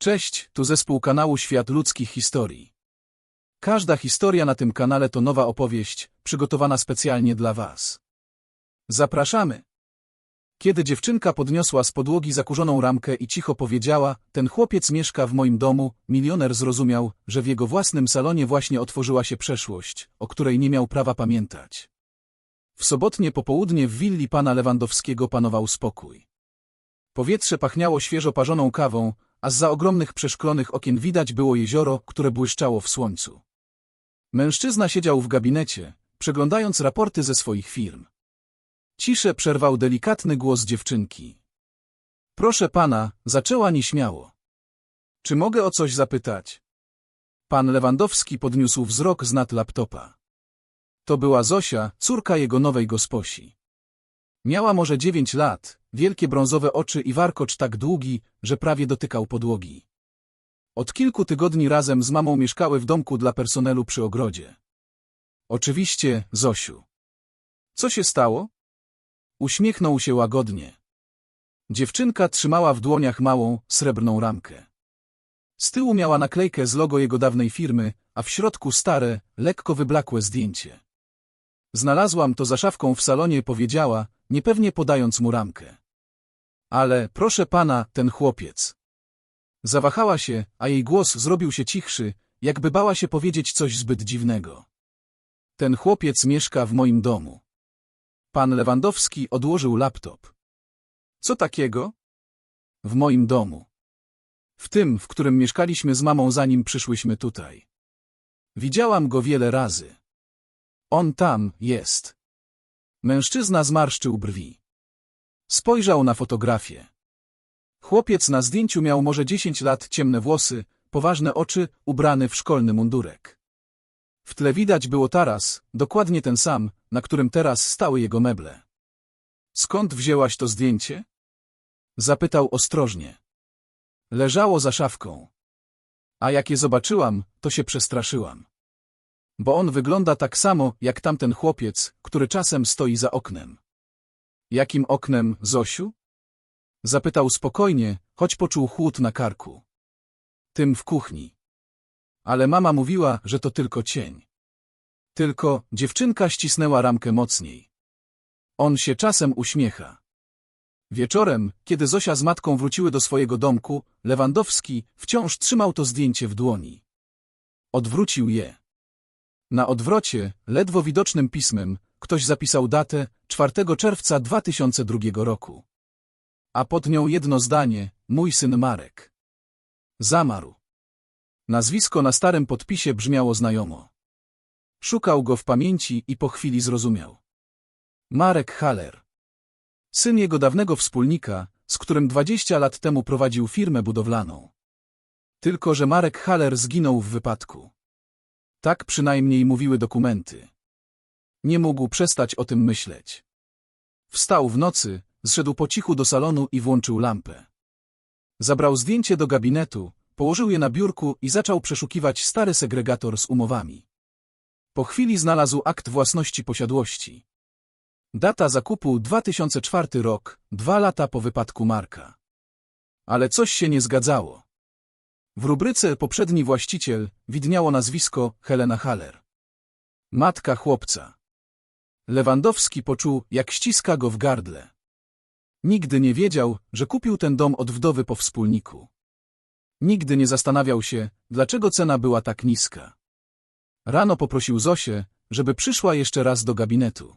Cześć, tu zespół kanału Świat Ludzkich Historii. Każda historia na tym kanale to nowa opowieść, przygotowana specjalnie dla Was. Zapraszamy! Kiedy dziewczynka podniosła z podłogi zakurzoną ramkę i cicho powiedziała, ten chłopiec mieszka w moim domu, milioner zrozumiał, że w jego własnym salonie właśnie otworzyła się przeszłość, o której nie miał prawa pamiętać. W sobotnie popołudnie w willi pana Lewandowskiego panował spokój. Powietrze pachniało świeżo parzoną kawą, a za ogromnych przeszklonych okien widać było jezioro, które błyszczało w słońcu. Mężczyzna siedział w gabinecie, przeglądając raporty ze swoich firm. Ciszę przerwał delikatny głos dziewczynki. Proszę pana, zaczęła nieśmiało. Czy mogę o coś zapytać? Pan Lewandowski podniósł wzrok z nad laptopa. To była Zosia, córka jego nowej gosposi. Miała może dziewięć lat, wielkie brązowe oczy i warkocz tak długi, że prawie dotykał podłogi. Od kilku tygodni razem z mamą mieszkały w domku dla personelu przy ogrodzie. Oczywiście, Zosiu. Co się stało? Uśmiechnął się łagodnie. Dziewczynka trzymała w dłoniach małą, srebrną ramkę. Z tyłu miała naklejkę z logo jego dawnej firmy, a w środku stare, lekko wyblakłe zdjęcie. Znalazłam to za szafką w salonie, powiedziała, niepewnie podając mu ramkę. Ale, proszę pana, ten chłopiec. Zawahała się, a jej głos zrobił się cichszy, jakby bała się powiedzieć coś zbyt dziwnego. Ten chłopiec mieszka w moim domu. Pan Lewandowski odłożył laptop. Co takiego? W moim domu. W tym, w którym mieszkaliśmy z mamą zanim przyszłyśmy tutaj. Widziałam go wiele razy. On tam jest. Mężczyzna zmarszczył brwi. Spojrzał na fotografię. Chłopiec na zdjęciu miał może dziesięć lat, ciemne włosy, poważne oczy, ubrany w szkolny mundurek. W tle widać było taras, dokładnie ten sam, na którym teraz stały jego meble. Skąd wzięłaś to zdjęcie? Zapytał ostrożnie. Leżało za szafką. A jak je zobaczyłam, to się przestraszyłam. Bo on wygląda tak samo, jak tamten chłopiec, który czasem stoi za oknem. Jakim oknem, Zosiu? Zapytał spokojnie, choć poczuł chłód na karku. Tym w kuchni. Ale mama mówiła, że to tylko cień. Tylko dziewczynka ścisnęła ramkę mocniej. On się czasem uśmiecha. Wieczorem, kiedy Zosia z matką wróciły do swojego domku, Lewandowski wciąż trzymał to zdjęcie w dłoni. Odwrócił je. Na odwrocie, ledwo widocznym pismem, ktoś zapisał datę 4 czerwca 2002 roku. A pod nią jedno zdanie, mój syn Marek. Zamarł. Nazwisko na starym podpisie brzmiało znajomo. Szukał go w pamięci i po chwili zrozumiał. Marek Haller. Syn jego dawnego wspólnika, z którym 20 lat temu prowadził firmę budowlaną. Tylko, że Marek Haller zginął w wypadku. Tak przynajmniej mówiły dokumenty. Nie mógł przestać o tym myśleć. Wstał w nocy, zszedł po cichu do salonu i włączył lampę. Zabrał zdjęcie do gabinetu, położył je na biurku i zaczął przeszukiwać stary segregator z umowami. Po chwili znalazł akt własności posiadłości. Data zakupu 2004 rok, dwa lata po wypadku Marka. Ale coś się nie zgadzało. W rubryce poprzedni właściciel widniało nazwisko Helena Haller. Matka chłopca. Lewandowski poczuł, jak ściska go w gardle. Nigdy nie wiedział, że kupił ten dom od wdowy po wspólniku. Nigdy nie zastanawiał się, dlaczego cena była tak niska. Rano poprosił Zosię, żeby przyszła jeszcze raz do gabinetu.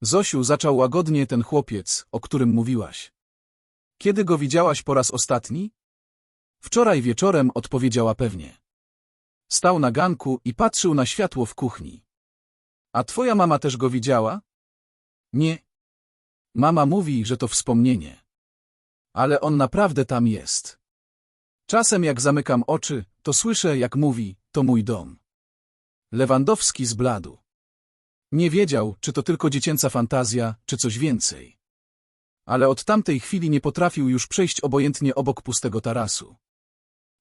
Zosiu, zaczął łagodnie ten chłopiec, o którym mówiłaś. Kiedy go widziałaś po raz ostatni? Wczoraj wieczorem odpowiedziała pewnie. Stał na ganku i patrzył na światło w kuchni. A twoja mama też go widziała? Nie. Mama mówi, że to wspomnienie. Ale on naprawdę tam jest. Czasem jak zamykam oczy, to słyszę, jak mówi, to mój dom. Lewandowski zbladł. Nie wiedział, czy to tylko dziecięca fantazja, czy coś więcej. Ale od tamtej chwili nie potrafił już przejść obojętnie obok pustego tarasu.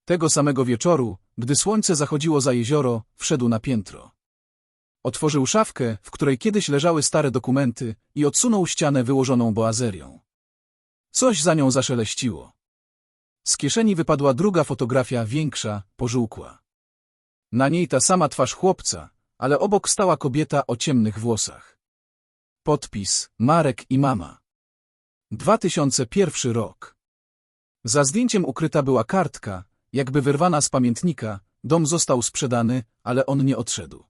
Tego samego wieczoru, gdy słońce zachodziło za jezioro, wszedł na piętro. Otworzył szafkę, w której kiedyś leżały stare dokumenty i odsunął ścianę wyłożoną boazerią. Coś za nią zaszeleściło. Z kieszeni wypadła druga fotografia, większa, pożółkła. Na niej ta sama twarz chłopca, ale obok stała kobieta o ciemnych włosach. Podpis Marek i mama. 2001 rok. Za zdjęciem ukryta była kartka, jakby wyrwana z pamiętnika, dom został sprzedany, ale on nie odszedł.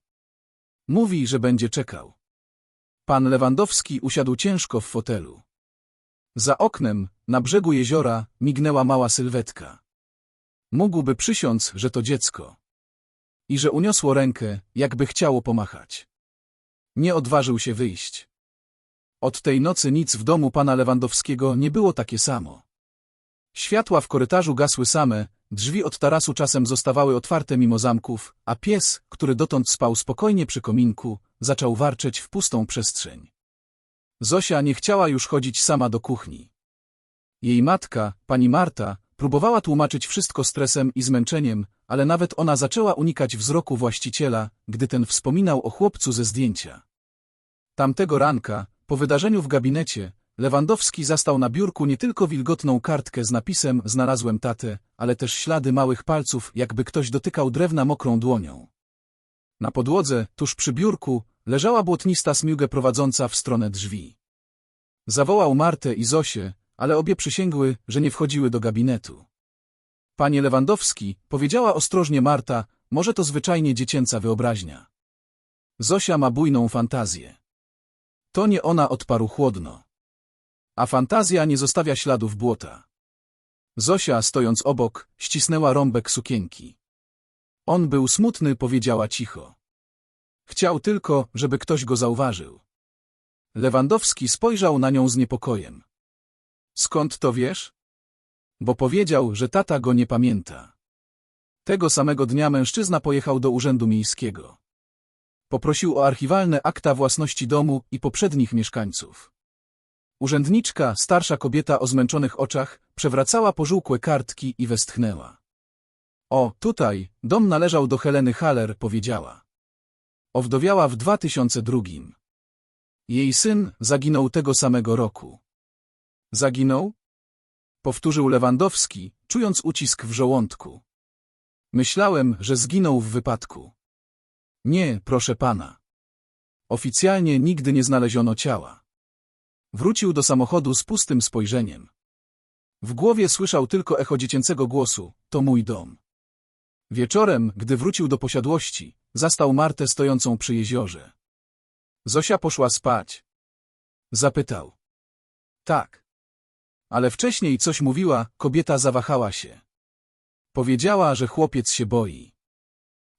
Mówi, że będzie czekał. Pan Lewandowski usiadł ciężko w fotelu. Za oknem, na brzegu jeziora, mignęła mała sylwetka. Mógłby przysiąc, że to dziecko. I że uniosło rękę, jakby chciało pomachać. Nie odważył się wyjść. Od tej nocy nic w domu pana Lewandowskiego nie było takie samo. Światła w korytarzu gasły same, drzwi od tarasu czasem zostawały otwarte mimo zamków, a pies, który dotąd spał spokojnie przy kominku, zaczął warczeć w pustą przestrzeń. Zosia nie chciała już chodzić sama do kuchni. Jej matka, pani Marta, próbowała tłumaczyć wszystko stresem i zmęczeniem, ale nawet ona zaczęła unikać wzroku właściciela, gdy ten wspominał o chłopcu ze zdjęcia. Tamtego ranka, po wydarzeniu w gabinecie, Lewandowski zastał na biurku nie tylko wilgotną kartkę z napisem Znalazłem tatę, ale też ślady małych palców, jakby ktoś dotykał drewna mokrą dłonią. Na podłodze, tuż przy biurku, leżała błotnista smiugę prowadząca w stronę drzwi. Zawołał Martę i Zosię, ale obie przysięgły, że nie wchodziły do gabinetu. Panie Lewandowski, powiedziała ostrożnie Marta, może to zwyczajnie dziecięca wyobraźnia. Zosia ma bujną fantazję. To nie ona odparł chłodno. A fantazja nie zostawia śladów błota. Zosia, stojąc obok, ścisnęła rąbek sukienki. On był smutny, powiedziała cicho. Chciał tylko, żeby ktoś go zauważył. Lewandowski spojrzał na nią z niepokojem. Skąd to wiesz? Bo powiedział, że tata go nie pamięta. Tego samego dnia mężczyzna pojechał do urzędu miejskiego. Poprosił o archiwalne akta własności domu i poprzednich mieszkańców. Urzędniczka, starsza kobieta o zmęczonych oczach, przewracała pożółkłe kartki i westchnęła. O, tutaj, dom należał do Heleny Haller, powiedziała. Owdowiała w 2002. Jej syn zaginął tego samego roku. Zaginął? Powtórzył Lewandowski, czując ucisk w żołądku. Myślałem, że zginął w wypadku. Nie, proszę pana. Oficjalnie nigdy nie znaleziono ciała. Wrócił do samochodu z pustym spojrzeniem. W głowie słyszał tylko echo dziecięcego głosu, to mój dom. Wieczorem, gdy wrócił do posiadłości, zastał Martę stojącą przy jeziorze. Zosia poszła spać. Zapytał. Tak. Ale wcześniej coś mówiła, kobieta zawahała się. Powiedziała, że chłopiec się boi.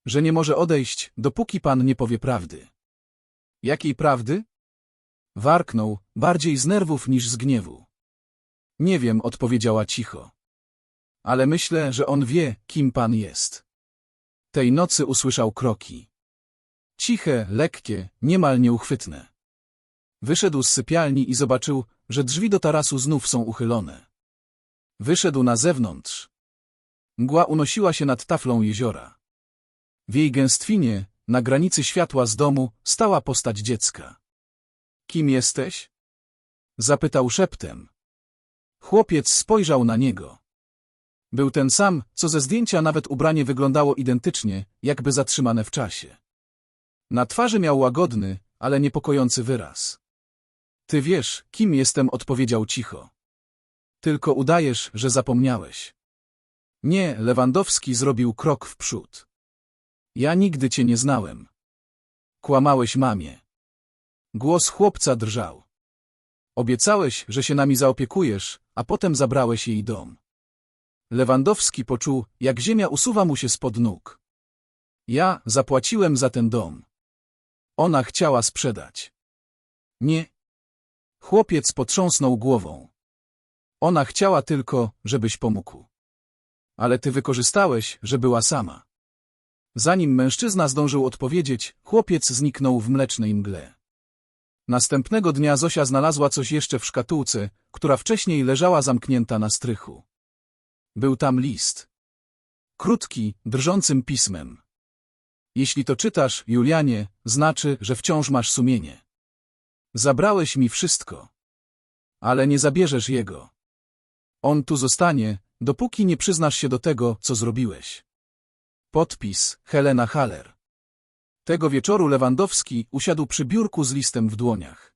Że nie może odejść, dopóki pan nie powie prawdy. Jakiej prawdy? Warknął, bardziej z nerwów niż z gniewu. Nie wiem, odpowiedziała cicho. Ale myślę, że on wie, kim pan jest. Tej nocy usłyszał kroki. Ciche, lekkie, niemal nieuchwytne. Wyszedł z sypialni i zobaczył, że drzwi do tarasu znów są uchylone. Wyszedł na zewnątrz. Mgła unosiła się nad taflą jeziora. W jej gęstwinie, na granicy światła z domu, stała postać dziecka. Kim jesteś? Zapytał szeptem. Chłopiec spojrzał na niego. Był ten sam, co ze zdjęcia nawet ubranie wyglądało identycznie, jakby zatrzymane w czasie. Na twarzy miał łagodny, ale niepokojący wyraz. Ty wiesz, kim jestem, odpowiedział cicho. Tylko udajesz, że zapomniałeś. Nie, Lewandowski zrobił krok w przód. Ja nigdy cię nie znałem. Kłamałeś mamie. Głos chłopca drżał. Obiecałeś, że się nami zaopiekujesz, a potem zabrałeś jej dom. Lewandowski poczuł, jak ziemia usuwa mu się spod nóg. Ja zapłaciłem za ten dom. Ona chciała sprzedać. Nie. Chłopiec potrząsnął głową. Ona chciała tylko, żebyś pomógł. Ale ty wykorzystałeś, że była sama. Zanim mężczyzna zdążył odpowiedzieć, chłopiec zniknął w mlecznej mgle. Następnego dnia Zosia znalazła coś jeszcze w szkatułce, która wcześniej leżała zamknięta na strychu. Był tam list. Krótki, drżącym pismem. Jeśli to czytasz, Julianie, znaczy, że wciąż masz sumienie. Zabrałeś mi wszystko. Ale nie zabierzesz jego. On tu zostanie, Dopóki nie przyznasz się do tego, co zrobiłeś. Podpis Helena Haller. Tego wieczoru Lewandowski usiadł przy biurku z listem w dłoniach.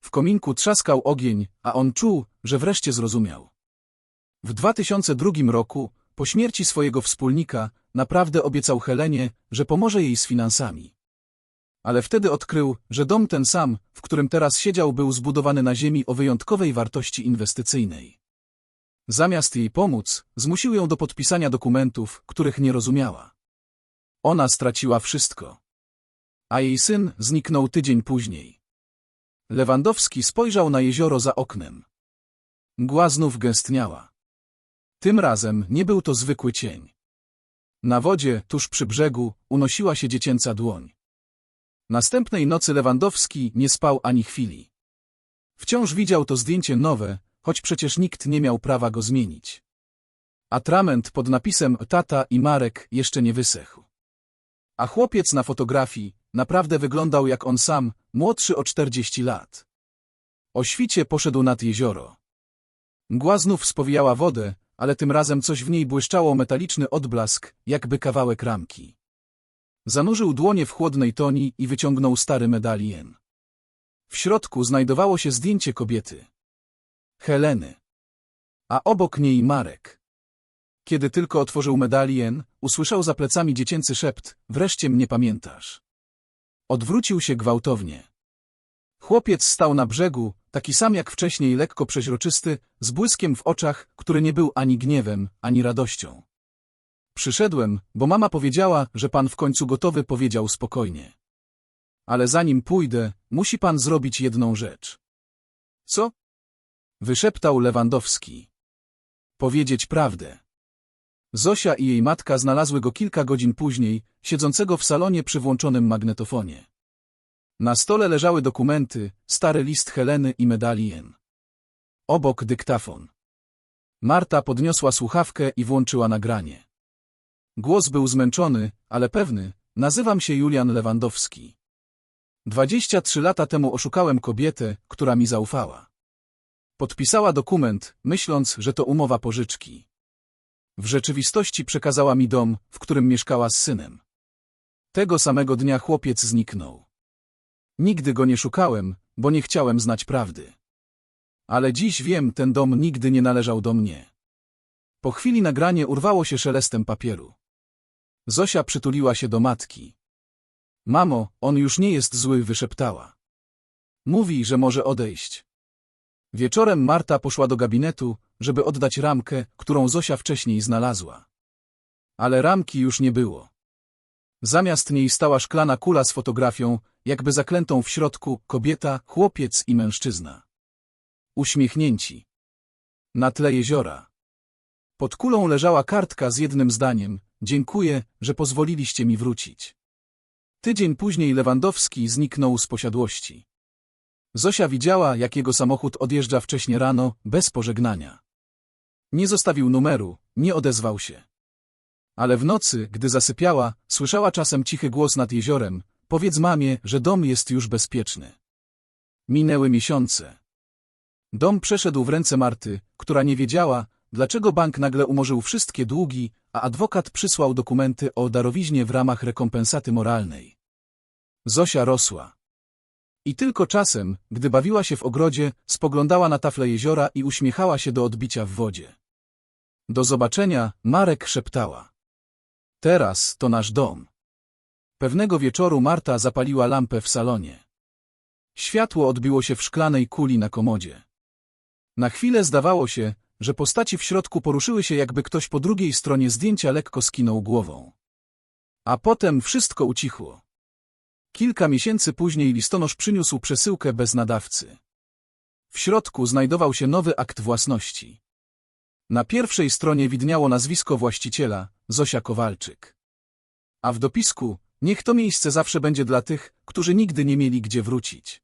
W kominku trzaskał ogień, a on czuł, że wreszcie zrozumiał. W 2002 roku, po śmierci swojego wspólnika, naprawdę obiecał Helenie, że pomoże jej z finansami. Ale wtedy odkrył, że dom ten sam, w którym teraz siedział, był zbudowany na ziemi o wyjątkowej wartości inwestycyjnej. Zamiast jej pomóc, zmusił ją do podpisania dokumentów, których nie rozumiała. Ona straciła wszystko. A jej syn zniknął tydzień później. Lewandowski spojrzał na jezioro za oknem. Mgła znów gęstniała. Tym razem nie był to zwykły cień. Na wodzie, tuż przy brzegu, unosiła się dziecięca dłoń. Następnej nocy Lewandowski nie spał ani chwili. Wciąż widział to zdjęcie nowe, choć przecież nikt nie miał prawa go zmienić. Atrament pod napisem Tata i Marek jeszcze nie wysechł. A chłopiec na fotografii naprawdę wyglądał jak on sam, młodszy o 40 lat. O świcie poszedł nad jezioro. Mgła znów spowijała wodę, ale tym razem coś w niej błyszczało metaliczny odblask, jakby kawałek ramki. Zanurzył dłonie w chłodnej toni i wyciągnął stary medalien. W środku znajdowało się zdjęcie kobiety. Heleny. A obok niej Marek. Kiedy tylko otworzył medalien, usłyszał za plecami dziecięcy szept, wreszcie mnie pamiętasz. Odwrócił się gwałtownie. Chłopiec stał na brzegu, taki sam jak wcześniej lekko przeźroczysty, z błyskiem w oczach, który nie był ani gniewem, ani radością. Przyszedłem, bo mama powiedziała, że pan w końcu gotowy powiedział spokojnie. Ale zanim pójdę, musi pan zrobić jedną rzecz. Co? Wyszeptał Lewandowski. Powiedzieć prawdę. Zosia i jej matka znalazły go kilka godzin później, siedzącego w salonie przy włączonym magnetofonie. Na stole leżały dokumenty, stary list Heleny i medalien. Obok dyktafon. Marta podniosła słuchawkę i włączyła nagranie. Głos był zmęczony, ale pewny. Nazywam się Julian Lewandowski. Dwadzieścia trzy lata temu oszukałem kobietę, która mi zaufała. Podpisała dokument, myśląc, że to umowa pożyczki. W rzeczywistości przekazała mi dom, w którym mieszkała z synem. Tego samego dnia chłopiec zniknął. Nigdy go nie szukałem, bo nie chciałem znać prawdy. Ale dziś wiem, ten dom nigdy nie należał do mnie. Po chwili nagranie urwało się szelestem papieru. Zosia przytuliła się do matki. Mamo, on już nie jest zły, wyszeptała. Mówi, że może odejść. Wieczorem Marta poszła do gabinetu, żeby oddać ramkę, którą Zosia wcześniej znalazła. Ale ramki już nie było. Zamiast niej stała szklana kula z fotografią, jakby zaklętą w środku, kobieta, chłopiec i mężczyzna. Uśmiechnięci. Na tle jeziora. Pod kulą leżała kartka z jednym zdaniem, dziękuję, że pozwoliliście mi wrócić. Tydzień później Lewandowski zniknął z posiadłości. Zosia widziała, jak jego samochód odjeżdża wcześnie rano, bez pożegnania. Nie zostawił numeru, nie odezwał się. Ale w nocy, gdy zasypiała, słyszała czasem cichy głos nad jeziorem, powiedz mamie, że dom jest już bezpieczny. Minęły miesiące. Dom przeszedł w ręce Marty, która nie wiedziała, dlaczego bank nagle umorzył wszystkie długi, a adwokat przysłał dokumenty o darowiźnie w ramach rekompensaty moralnej. Zosia rosła. I tylko czasem, gdy bawiła się w ogrodzie, spoglądała na tafle jeziora i uśmiechała się do odbicia w wodzie. Do zobaczenia, Marek szeptała. Teraz to nasz dom. Pewnego wieczoru Marta zapaliła lampę w salonie. Światło odbiło się w szklanej kuli na komodzie. Na chwilę zdawało się, że postaci w środku poruszyły się jakby ktoś po drugiej stronie zdjęcia lekko skinął głową. A potem wszystko ucichło. Kilka miesięcy później listonosz przyniósł przesyłkę bez nadawcy. W środku znajdował się nowy akt własności. Na pierwszej stronie widniało nazwisko właściciela, Zosia Kowalczyk. A w dopisku, niech to miejsce zawsze będzie dla tych, którzy nigdy nie mieli gdzie wrócić.